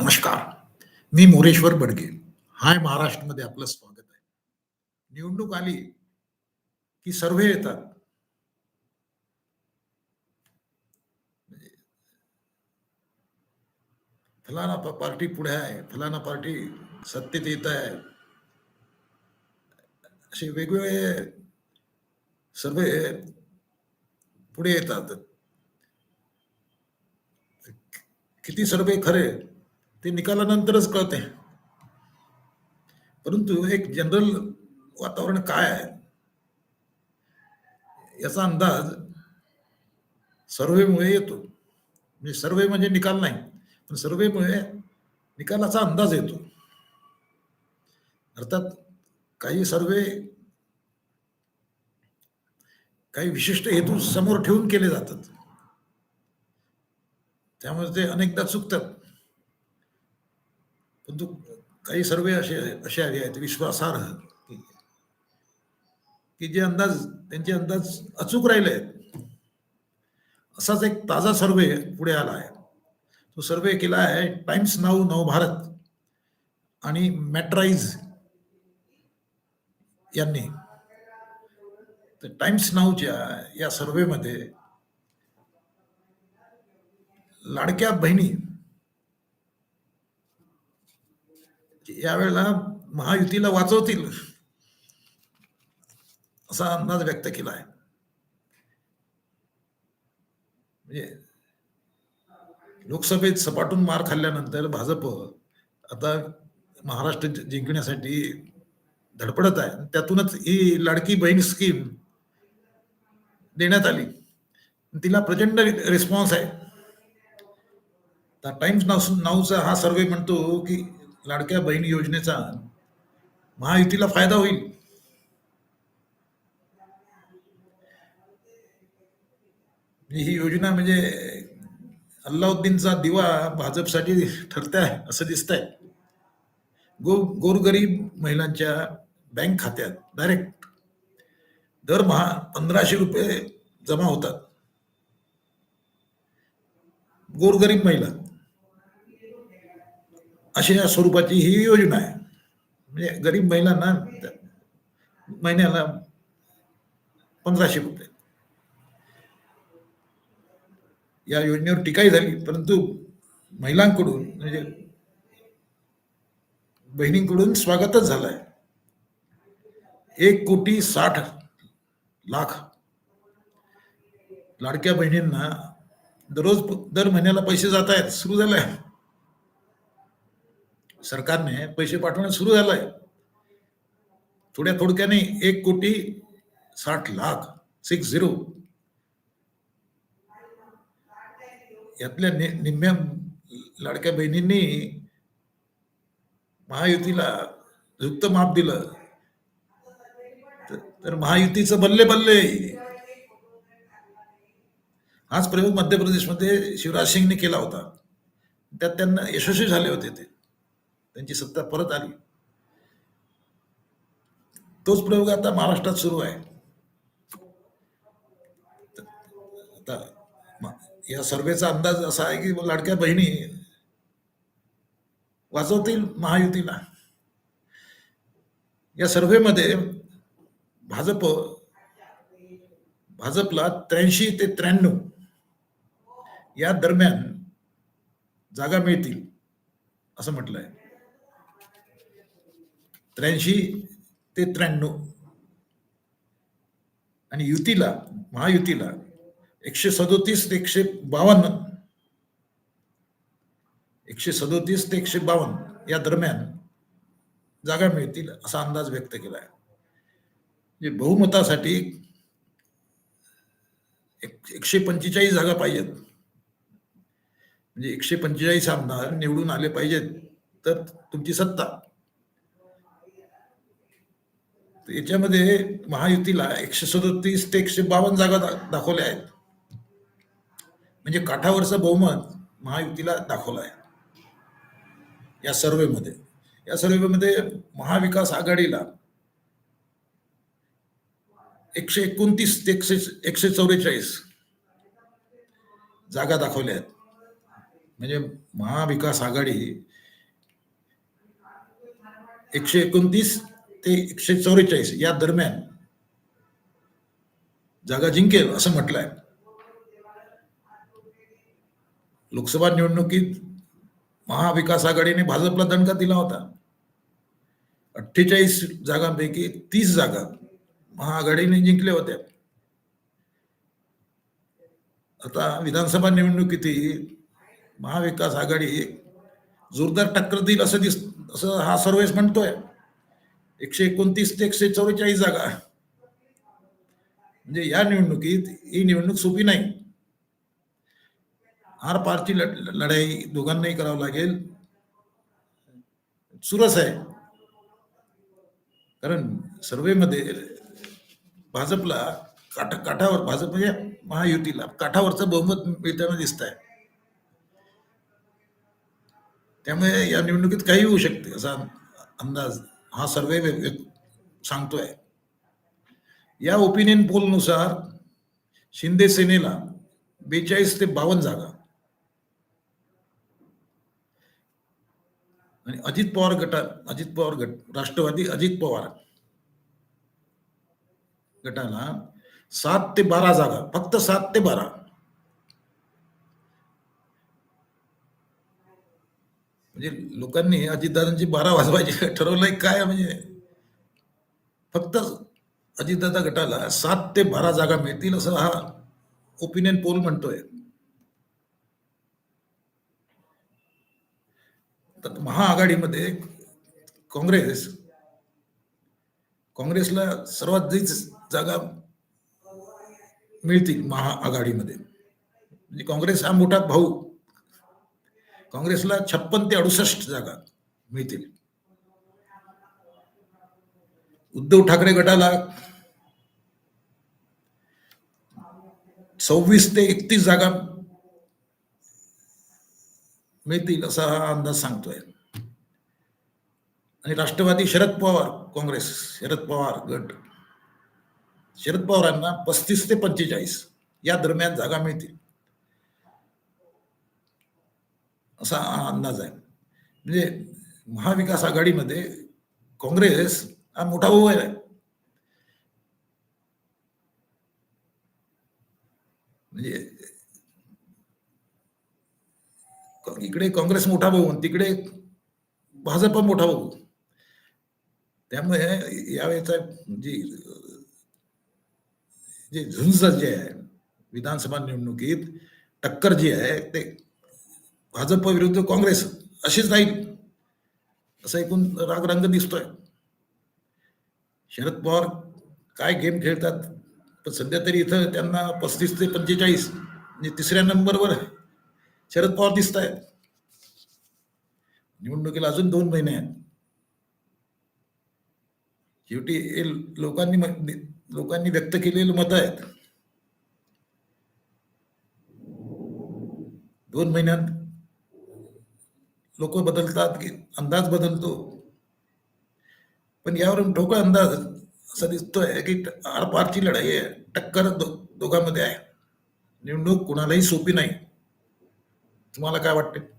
नमस्कार. मी मोरेश्वर बडगे. हाय महाराष्ट्रमध्ये आपलं स्वागत आहे. निवडणूक आली की सर्वे येतात. म्हणजे फलाना पार्टी पुढे आहे. फलाना पार्टी सत्तेत येत आहे. असे वेगवेगळे सर्वे पुढे येतात. किती सर्वे खरे? ते निकालानंतरच कळते परंतु एक जनरल वातावरण काय आहे? याचा अंदाज सर्वेमुळे येतो. म्हणजे सर्वे म्हणजे निकाल नाही पण सर्वेमुळे निकालाचा अंदाज येतो. अर्थात काही सर्वे काही विशिष्ट हेतू समोर ठेवून केले जातात. त्यामुळे ते अनेकदा चुकतात. परंतु काही सर्वे असे असे आले आहेत विश्वासार्ह की- जे अंदाज त्यांचे अंदाज अचूक राहिले आहेत. असाच एक ताजा सर्वे पुढे आला आहे. तो सर्वे केला आहे टाइम्स नाऊ नवभारत आणि मॅट्राईज यांनी. तर टाइम्स नाऊच्या या सर्वेमध्ये लाडक्या बहिणी यावेळेला महायुतीला वाचवतील. असा अंदाज व्यक्त केला आहे. म्हणजे लोकसभेत सपाटून मार खाल्ल्यानंतर भाजप आता महाराष्ट्र जिंकण्यासाठी धडपडत आहे. त्यातूनच ही लाडकी बहीण स्कीम देण्यात आली. तिला प्रचंड रिस्पॉन्स आहे. टाइम्स नाव नाऊचा हा सर्वे म्हणतो की लाडक्या बहीण योजनेचा महायुतीला फायदा होईल. म्हणजे ही योजना म्हणजे अल्लाउद्दीनचा दिवा भाजपसाठी ठरते आहे असं दिसतंय. गो गोरगरीब महिलांच्या बँक खात्यात डायरेक्ट दरमहा पंधराशे रुपये जमा होतात. गोरगरीब महिला. अशा या स्वरूपाची ही योजना आहे. म्हणजे गरीब महिलांना त्या- महिन्याला पंधराशे रुपये. या योजनेवर टीकाही झाली परंतु महिलांकडून म्हणजे बहिणींकडून स्वागतच झालंय. एक कोटी साठ लाख लाडक्या बहिणींना दररोज प- दर महिन्याला पैसे जात आहेत सुरू झाले सरकारने पैसे पाठवणं सुरू झालंय. थोड्या थोडक्याने एक कोटी साठ लाख सिक्स झिरो यातल्या निम्म्या लाडक्या बहिणींनी महायुतीला युक्त माप दिलं. तर- तर महायुतीचं बल्ले बल्ले. हाच प्रयोग मध्य प्रदेशमध्ये शिवराज सिंगने केला होता. त्यात त्यांना यशस्वी झाले होते ते. त्यांची सत्ता परत आली. तोच प्रयोग आता महाराष्ट्रात सुरू आहे. आता या सर्वेचा अंदाज असा आहे की लाडक्या बहिणी वाजवतील महायुतीला. या सर्व्हेमध्ये भाजप भाजपला त्र्याऐंशी ते त्र्याण्णव या दरम्यान जागा मिळतील असं म्हटलंय. त्र्याऐंशी ते त्र्याण्णव. आणि युतीला महायुतीला एकशे सदोतीस ते एकशे बावन्न. एकशे सदोतीस ते एकशे बावन्न या दरम्यान जागा मिळतील असा अंदाज व्यक्त केला आहे म्हणजे बहुमतासाठी एक- एकशे पंचेचाळीस जागा पाहिजेत. म्हणजे एकशे पंचेचाळीस आमदार निवडून आले पाहिजेत तर तुमची सत्ता तर याच्यामध्ये महायुतीला एकशे सदोतीस ते एकशे बावन्न जागा दाखवल्या आहेत. म्हणजे काठावरचं बहुमत महायुतीला दाखवलं आहे. या सर्वेमध्ये. या सर्वेमध्ये महाविकास आघाडीला एकशे एकोणतीस ते एकशे एकशे चौवेचाळीस जागा दाखवल्या आहेत. म्हणजे महाविकास आघाडी एकशे एकोणतीस ते एकशे चौवेचाळीस या दरम्यान जागा जिंकेल असं म्हटलंय. लोकसभा निवडणुकीत महाविकास आघाडीने भाजपला दणका दिला होता. अठ्ठेचाळीस जागांपैकी तीस जागा महाआघाडीने जिंकल्या होत्या. आता विधानसभा निवडणुकीतही महाविकास आघाडी जोरदार टक्कर देईल असं दिस असं हा सर्वेस म्हणतोय. एकशे एकोणतीस ते एकशे चौवेचाळीस जागा. म्हणजे या निवडणुकीत ही निवडणूक सोपी नाही. आर पारची लढ- लढाई दोघांनाही करावं लागेल. सुरस आहे. कारण सर्वेमध्ये भाजपला काठ काठावर भाजप म्हणजे महायुतीला काठावरचं बहुमत मिळताना दिसत आहे त्यामुळे या निवडणुकीत काही होऊ शकते असा अंदाज हा सर्वे सांगतोय. या ओपिनियन पोलनुसार शिंदे सेनेला बेचाळीस ते बावन्न जागा. आणि अजित पवार गटा अजित पवार गट राष्ट्रवादी अजित पवार गटाला सात ते बारा जागा फक्त सात ते बारा. म्हणजे लोकांनी अजितदादांची बारा वाजवायची ठरवलंय काय म्हणजे? फक्त अजितदादा गटाला सात ते बारा जागा मिळतील असं हा ओपिनियन पोल म्हणतोय. तर महाआघाडीमध्ये काँग्रेस काँग्रेसला सर्वात जागा मिळतील महाआघाडीमध्ये. म्हणजे काँग्रेस हा मोठा भाऊ काँग्रेसला छप्पन ते अडुसष्ट जागा मिळतील. उद्धव ठाकरे गटाला सव्वीस ते एकतीस जागा मिळतील असा हा अंदाज सांगतोय. आणि राष्ट्रवादी शरद पवार काँग्रेस शरद पवार गट. शरद पवारांना पस्तीस ते पंचेचाळीस या दरम्यान जागा मिळतील. असा हा अंदाज आहे. म्हणजे महाविकास आघाडीमध्ये काँग्रेस हा मोठा भाऊ आहे. म्हणजे इकडे काँग्रेस मोठा भाऊ आणि तिकडे भाजप मोठा भाऊ त्यामुळे यावेळेचा जी जे झुंज जे आहे विधानसभा निवडणुकीत टक्कर जी आहे ते भाजप विरुद्ध काँग्रेस अशीच राहील असं एकूण रागरंग दिसतोय. शरद पवार काय गेम खेळतात पण सध्या तरी इथं त्यांना पस्तीस ते पंचेचाळीस म्हणजे तिसऱ्या नंबरवर शरद पवार दिसत आहेत निवडणुकीला अजून दोन महिने आहेत. शेवटी हे लोकांनी म- लोकांनी व्यक्त केलेली मतं आहेत. दोन महिन्यात लोक बदलतात की अंदाज बदलतो. पण यावरून ठोकळा अंदाज असा दिसतोय की आरपारची लढाई आहे टक्कर दो, दोघांमध्ये आहे. निवडणूक कुणालाही सोपी नाही. तुम्हाला काय वाटते